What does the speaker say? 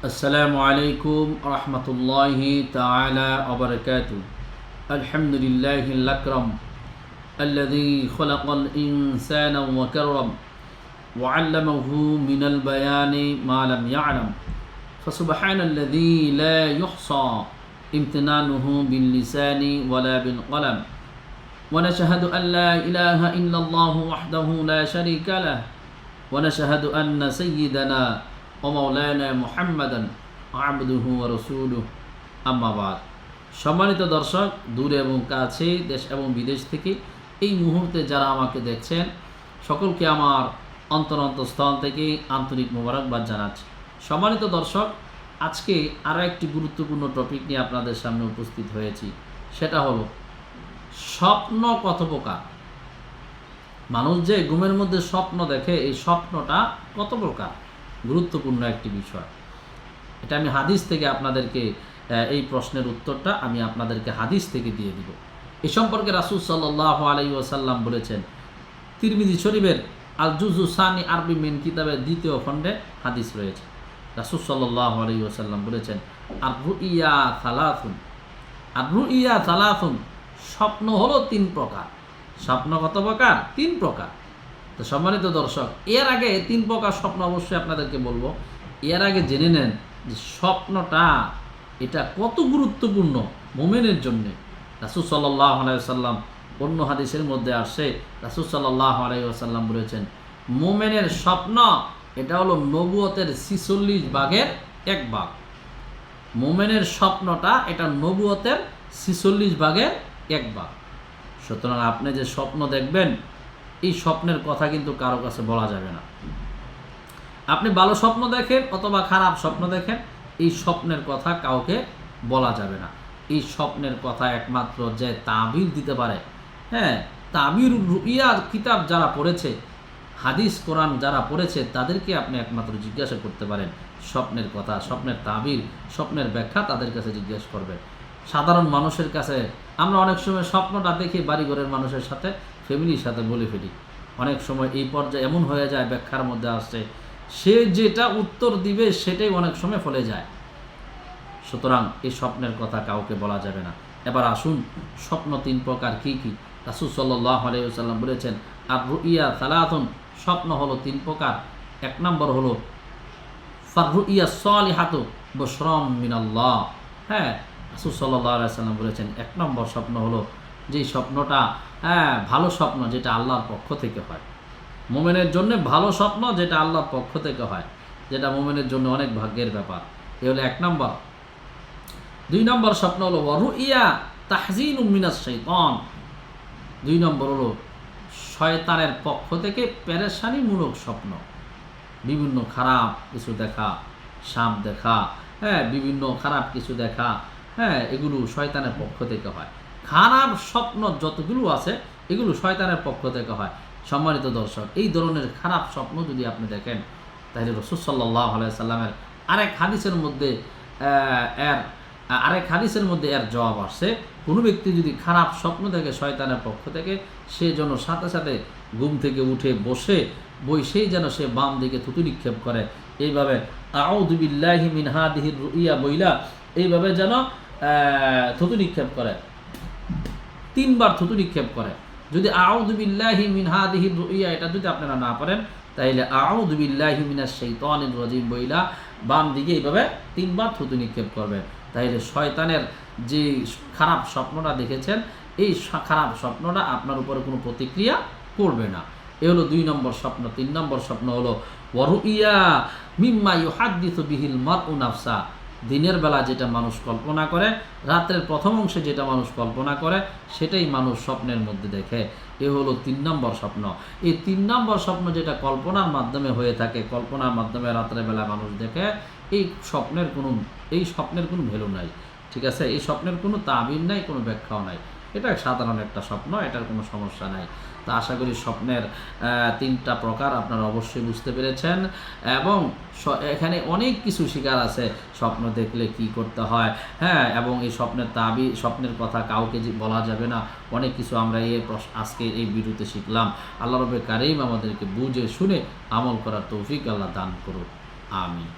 السلام عليكم ورحمة الله تعالى وبركاته. الحمد لله الأكرم الذي خلق الإنسان وكرم وعلمه من البيان ما لم يعلم. فسبحان الذي لا يحصى امتنانه باللسان ولا بالقلم. ونشهد أن لا إله إلا الله وحده لا شريك له. ونشهد أن سيدنا আম্মাবাদ সম্মানিত দর্শক, দূরে এবং কাছে, দেশ এবং বিদেশ থেকে এই মুহূর্তে যারা আমাকে দেখছেন, সকলকে আমার অন্তরন্তস্থল থেকে আন্তরিক মোবারকবাদ জানাচ্ছি। সম্মানিত দর্শক, আজকে আরও একটি গুরুত্বপূর্ণ টপিক নিয়ে আপনাদের সামনে উপস্থিত হয়েছি। সেটা হলো স্বপ্ন কতপ্রকার? মানুষ যে ঘুমের মধ্যে স্বপ্ন দেখে, এই স্বপ্নটা কত প্রকার গুরুত্বপূর্ণ একটি বিষয়। এটা আমি হাদিস থেকে আপনাদেরকে এই প্রশ্নের উত্তরটা আমি আপনাদেরকে হাদিস থেকে দিয়ে দিব। এ সম্পর্কে রাসুল সাল্লাহ আলাই ওসাল্লাম বলেছেন, তিরমিজি শরীফের আল জুজু সানি আরবি মেন কিতাবের দ্বিতীয় খণ্ডে হাদিস রয়েছে। রাসুল সাল্লাহ আলাই ওসাল্লাম বলেছেন আর রুইয়া থালাথুন আর রুইয়া থালাথুন স্বপ্ন হলো তিন প্রকার। স্বপ্ন কত প্রকার? তিন প্রকার। তো সম্মানিত দর্শক, এর আগে তিন প্রকার স্বপ্ন অবশ্যই আপনাদেরকে বলব। এর আগে জেনে নেন যে স্বপ্নটা এটা কত গুরুত্বপূর্ণ মোমেনের জন্য। রাসুল সাল্লাহ আলাইসাল্লাম অন্য হাদিসের মধ্যে আসে, রাসুল সাল্লাহ আলাইসাল্লাম বলেছেন, মোমেনের স্বপ্ন এটা হলো নবুয়তের ছিচল্লিশ ভাগের এক বাঘ মোমেনের স্বপ্নটা এটা নবুয়তের ছিচল্লিশ ভাগের এক ভাগ। সুতরাং আপনি যে স্বপ্ন দেখবেন এই স্বপ্নের কথা কিন্তু কারও কাছে বলা যাবে না। আপনি ভালো স্বপ্ন দেখেন অথবা খারাপ স্বপ্ন দেখেন, এই স্বপ্নের কথা কাউকে বলা যাবে না। এই স্বপ্নের কথা একমাত্র যে তাবির দিতে পারে। হ্যাঁ তাবির রুইয়ার কিতাব যারা পড়েছে, হাদিস, কোরআন যারা পড়েছে, তাদেরকে আপনি একমাত্র জিজ্ঞাসা করতে পারেন। স্বপ্নের কথা, স্বপ্নের তাবির, স্বপ্নের ব্যাখ্যা তাদের কাছে জিজ্ঞেস করবেন। সাধারণ মানুষের কাছে আমরা অনেক সময় স্বপ্নটা দেখি বাড়িঘরের মানুষের সাথে, ফ্যামিলির সাথে বলে ফেলি। অনেক সময় এই পর্যায়ে এমন হয়ে যায়, ব্যাখ্যার মধ্যে আসছে, সে যেটা উত্তর দিবে সেটাই অনেক সময় ফলে যায়। সুতরাং এই স্বপ্নের কথা কাউকে বলা যাবে না। এবার আসুন, স্বপ্ন তিন প্রকার কি কি? রাসুল সাল্লাহ আলাইসাল্লাম বলেছেন আর রুইয়া সালাতন স্বপ্ন হলো তিন প্রকার। এক নম্বর হলো ফারুইয়া সলিহাত, বশ্রম মিনাল্লাহ হ্যাঁ রাসুল সাল্লাহ আলাইসাল্লাম বলেছেন, এক নম্বর স্বপ্ন হলো যেই স্বপ্নটা হ্যাঁ ভালো স্বপ্ন যেটা আল্লাহর পক্ষ থেকে হয়। মোমেনের জন্য ভালো স্বপ্ন যেটা আল্লাহর পক্ষ থেকে হয়, যেটা মোমেনের জন্য অনেক ভাগ্যের ব্যাপার। এ হলো এক নম্বর। দুই নম্বর স্বপ্ন হলো ওয়ারু ইয়া তাহজিন উম্মিনাস শৈতন দুই নম্বর হলো, শয়তানের পক্ষ থেকে পেরেশানিমূলক স্বপ্ন। বিভিন্ন খারাপ কিছু দেখা, সাপ দেখা হ্যাঁ বিভিন্ন খারাপ কিছু দেখা হ্যাঁ এগুলো শয়তানের পক্ষ থেকে হয়। খারাপ স্বপ্ন যতগুলো আছে, এগুলো শয়তানের পক্ষ থেকে হয়। সম্মানিত দর্শক, এই ধরনের খারাপ স্বপ্ন যদি আপনি দেখেন, তাহলে রসুলসাল্লাহ সাল্লামের আরেক হাদিসের মধ্যে এর, আরেক হাদিসের মধ্যে এর জবাব আসছে। কোনো ব্যক্তি যদি খারাপ স্বপ্ন দেখে শয়তানের পক্ষ থেকে, সে যেন সাথে সাথে ঘুম থেকে উঠে বসে, বসেই যেন সে বাম দিকে থুতু নিক্ষেপ করে। এইভাবে আউদুবিল্লাহি মিনহাদিহির রুইয়া বইলা এইভাবে যেন থুতু নিক্ষেপ করে। তিনবার থুতু নিক্ষেপ করে। যদি আউদুবিল্লাহি মিনহাদিহি রুইয়া, এটা যদি আপনারা না পারেন তাইলে আউদুবিল্লাহি মিনাশ শাইতানির রাজিম বইলা বাম দিকে এইভাবে তিনবার থুতু নিক্ষেপ করবেন। তাইলে শয়তানের যে খারাপ স্বপ্নটা দেখেছেন, এই খারাপ স্বপ্নটা আপনার উপরে কোনো প্রতিক্রিয়া করবে না। এ হলো দুই নম্বর স্বপ্ন। তিন নম্বর স্বপ্ন হলো ওয়ারুইয়া মিম্মা ইউহাদ্দিসু বিহিল মারউ দিনের বেলা যেটা মানুষ কল্পনা করে, রাত্রের প্রথম অংশে যেটা মানুষ কল্পনা করে, সেটাই মানুষ স্বপ্নের মধ্যে দেখে। এ হলো তিন নম্বর স্বপ্ন। এই তিন নম্বর স্বপ্ন যেটা কল্পনার মাধ্যমে হয়ে থাকে, কল্পনার মাধ্যমে রাত্রের বেলা মানুষ দেখে, এই স্বপ্নের কোনো, এই স্বপ্নের কোনো ভ্যালু নাই। ঠিক আছে? এই স্বপ্নের কোনো তাবির নাই, কোনো ব্যাখ্যাও নাই। এটা সাধারণ একটা স্বপ্ন, এটার কোনো সমস্যা নাই। তা আশা করি স্বপ্নের তিনটা প্রকার আপনারা অবশ্যই বুঝতে পেরেছেন। এবং এখানে অনেক কিছু শিকার আছে স্বপ্ন দেখলে কি করতে হয়। হ্যাঁ এবং এই স্বপ্নের তাবি স্বপ্নের কথা কাউকে যে বলা যাবে না, অনেক কিছু আমরা এই আজকে এই ভিডিওতে শিখলাম। আল্লাহ রবে কারিম আমাদেরকে বুঝে, শুনে আমল করার তৌফিক আল্লাহ দান করুন আমিন।